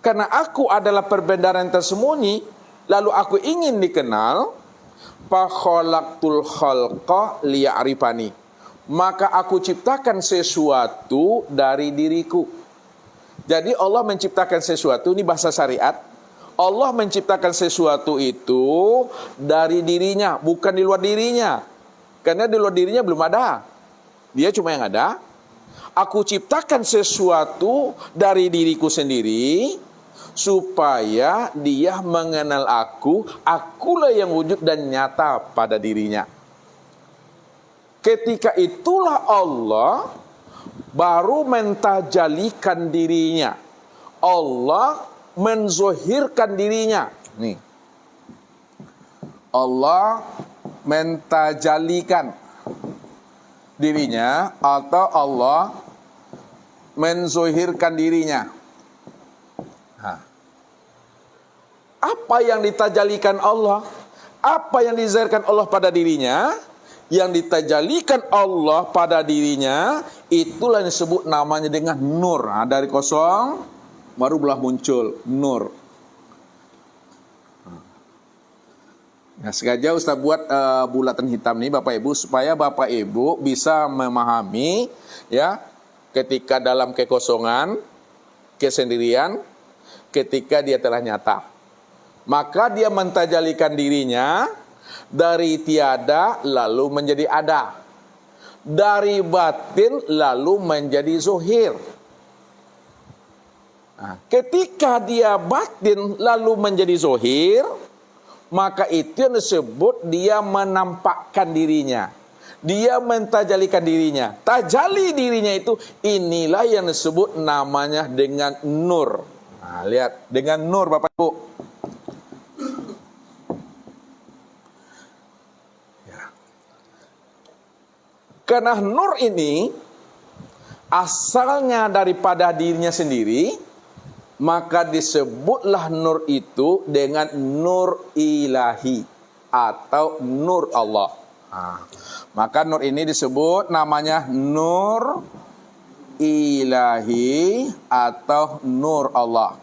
Karena aku adalah perbedaan yang tersembunyi, lalu aku ingin dikenal, fakhalaqtul khalqa liya'rifani. Maka aku ciptakan sesuatu dari diriku. Jadi Allah menciptakan sesuatu, ini bahasa syariat. Allah menciptakan sesuatu itu dari dirinya, bukan di luar dirinya. Karena di luar dirinya belum ada. Dia cuma yang ada. Aku ciptakan sesuatu dari diriku sendiri supaya dia mengenal aku, akulah yang wujud dan nyata pada dirinya. Ketika itulah Allah baru mentajalikan dirinya. Allah menzohirkan dirinya. Nih. Allah mentajalikan dirinya atau Allah menzohirkan dirinya. Nah. Apa yang ditajalikan Allah? Apa yang dizahirkan Allah pada dirinya? Yang ditajalikan Allah pada dirinya itulah yang disebut namanya dengan nur. Nah, dari kosong baru belah muncul nur. Ya, sengaja Ustaz buat uh, bulatan hitam nih Bapak Ibu supaya Bapak Ibu bisa memahami ya ketika dalam kekosongan, kesendirian, ketika dia telah nyata. Maka dia mentajalikan dirinya dari tiada lalu menjadi ada. Dari batin lalu menjadi zuhir. Nah, ketika dia batin lalu menjadi zuhir, maka itu yang disebut dia menampakkan dirinya. Dia mentajalikan dirinya. Tajali dirinya itu inilah yang disebut namanya dengan nur. Nah, lihat dengan nur Bapak Ibu. Ya. Karena nur ini asalnya daripada dirinya sendiri, maka disebutlah nur itu dengan nur ilahi atau nur Allah. Nah, maka nur ini disebut namanya nur ilahi atau nur Allah.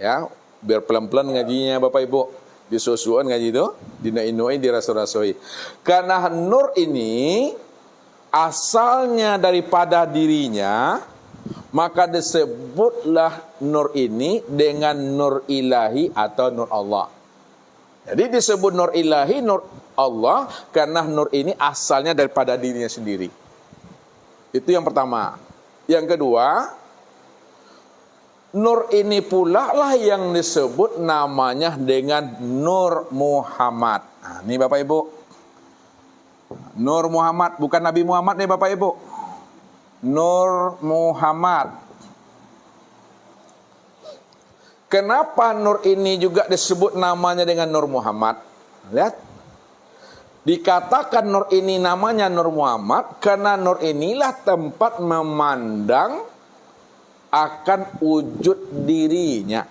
Ya, biar pelan-pelan ngajinya Bapak Ibu. Disusuan ngaji itu, dinainoi dirasa-rasoi. Karena nur ini asalnya daripada dirinya, maka disebutlah nur ini dengan nur ilahi atau nur Allah. Jadi disebut nur ilahi, nur Allah, karena nur ini asalnya daripada dirinya sendiri. Itu yang pertama. Yang kedua, nur ini pula lah yang disebut namanya dengan Nur Muhammad. Nah, ini Bapak Ibu. Nur Muhammad, bukan Nabi Muhammad nih Bapak Ibu. Nur Muhammad. Kenapa nur ini juga disebut namanya dengan Nur Muhammad? Lihat. Dikatakan nur ini namanya Nur Muhammad karena nur inilah tempat memandang akan wujud dirinya.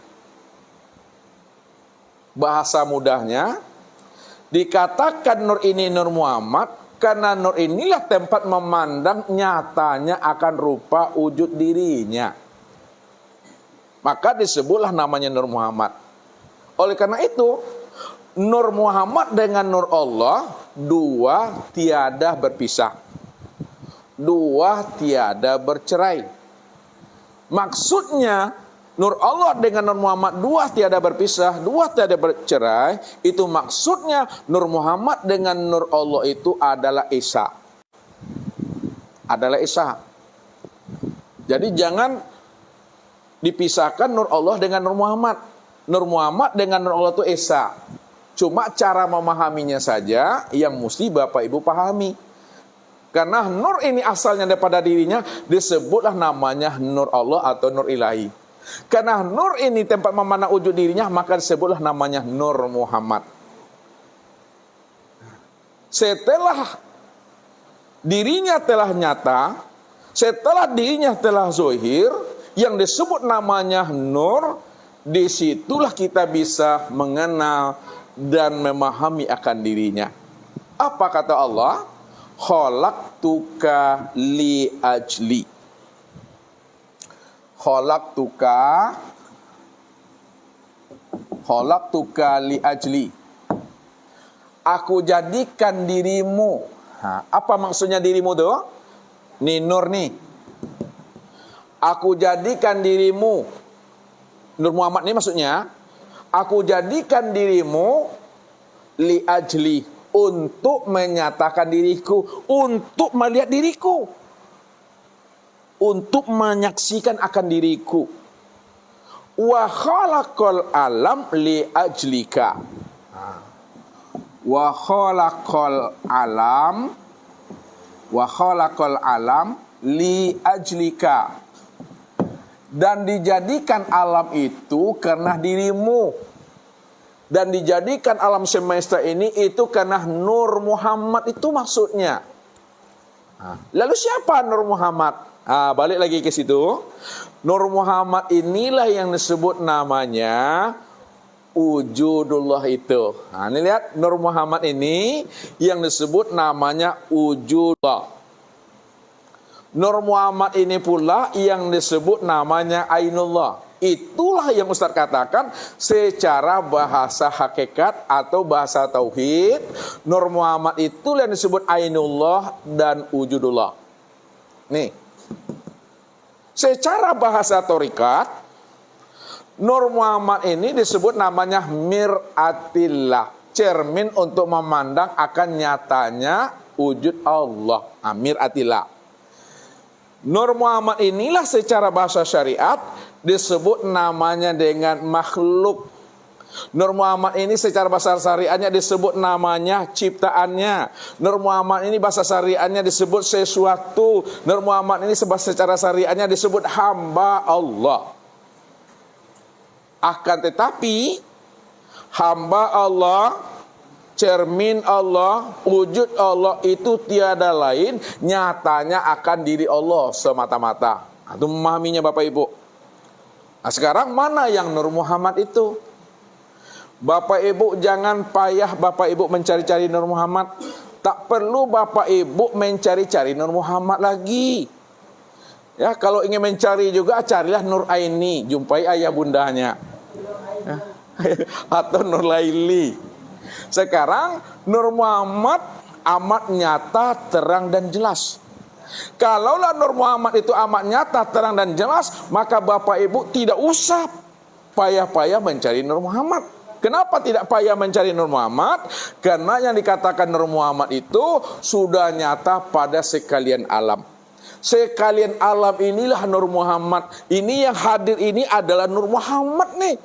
Bahasa mudahnya, dikatakan nur ini Nur Muhammad karena nur inilah tempat memandang nyatanya akan rupa wujud dirinya. Maka disebutlah namanya Nur Muhammad. Oleh karena itu, Nur Muhammad dengan Nur Allah dua tiada berpisah. Dua tiada bercerai. Maksudnya Nur Allah dengan Nur Muhammad dua tiada berpisah, dua tiada bercerai. Itu maksudnya Nur Muhammad dengan Nur Allah itu adalah Isa. Adalah Isa. Jadi jangan dipisahkan Nur Allah dengan Nur Muhammad. Nur Muhammad dengan Nur Allah itu Esa. Cuma cara memahaminya saja yang mesti Bapak Ibu pahami. Karena nur ini asalnya daripada dirinya disebutlah namanya nur Allah atau nur ilahi. Karena nur ini tempat memandang wujud dirinya maka disebutlah namanya nur Muhammad. Setelah dirinya telah nyata, setelah dirinya telah zohir, yang disebut namanya nur, di situlah kita bisa mengenal dan memahami akan dirinya. Apa kata Allah? Khalaqtuka li ajli. khalaqtuka khalaqtuka li ajli. Aku jadikan dirimu. Ha, apa maksudnya dirimu tuh? Nih Nur nih. Aku jadikan dirimu. Nur Muhammad ini maksudnya, aku jadikan dirimu li ajli untuk menyatakan diriku, untuk melihat diriku. Untuk menyaksikan akan diriku. Wa khalaqal alam li ajlika. Wa khalaqal alam wa khalaqal alam li ajlika dan dijadikan alam itu karena dirimu dan dijadikan alam semesta ini itu karena Nur Muhammad itu maksudnya. Lalu siapa Nur Muhammad? Ah, balik lagi ke situ. Nur Muhammad inilah yang disebut namanya wujudullah itu. Nah, ini lihat Nur Muhammad ini yang disebut namanya wujudullah. Nur Muhammad ini pula yang disebut namanya Ainullah. Itulah yang Ustaz katakan secara bahasa hakikat atau bahasa tauhid. Nur Muhammad itu yang disebut Ainullah dan Wujudullah. Nih. Secara bahasa torikat, Nur Muhammad ini disebut namanya Miratillah. Cermin untuk memandang akan nyatanya wujud Allah. Nah, Miratillah. Nur Muhammad inilah secara bahasa syariat disebut namanya dengan makhluk. Nur Muhammad ini secara bahasa syariatnya disebut namanya ciptaannya. Nur Muhammad ini bahasa syariatnya disebut sesuatu. Nur Muhammad ini secara syariatnya disebut hamba Allah. Akan tetapi hamba Allah cermin Allah, wujud Allah itu tiada lain, nyatanya akan diri Allah semata-mata. Itu memahaminya Bapak Ibu. Nah sekarang mana yang Nur Muhammad itu? Bapak Ibu jangan payah Bapak Ibu mencari-cari Nur Muhammad. Tak perlu Bapak Ibu mencari-cari Nur Muhammad lagi. Ya, kalau ingin mencari juga carilah Nur Aini, jumpai ayah bundanya. Ya. Atau Nur Laili. Sekarang Nur Muhammad amat nyata, terang dan jelas. Kalaulah Nur Muhammad itu amat nyata, terang dan jelas, maka Bapak Ibu tidak usah payah-payah mencari Nur Muhammad. Kenapa tidak payah mencari Nur Muhammad? Karena yang dikatakan Nur Muhammad itu sudah nyata pada sekalian alam. Sekalian alam inilah Nur Muhammad. Ini yang hadir ini adalah Nur Muhammad nih.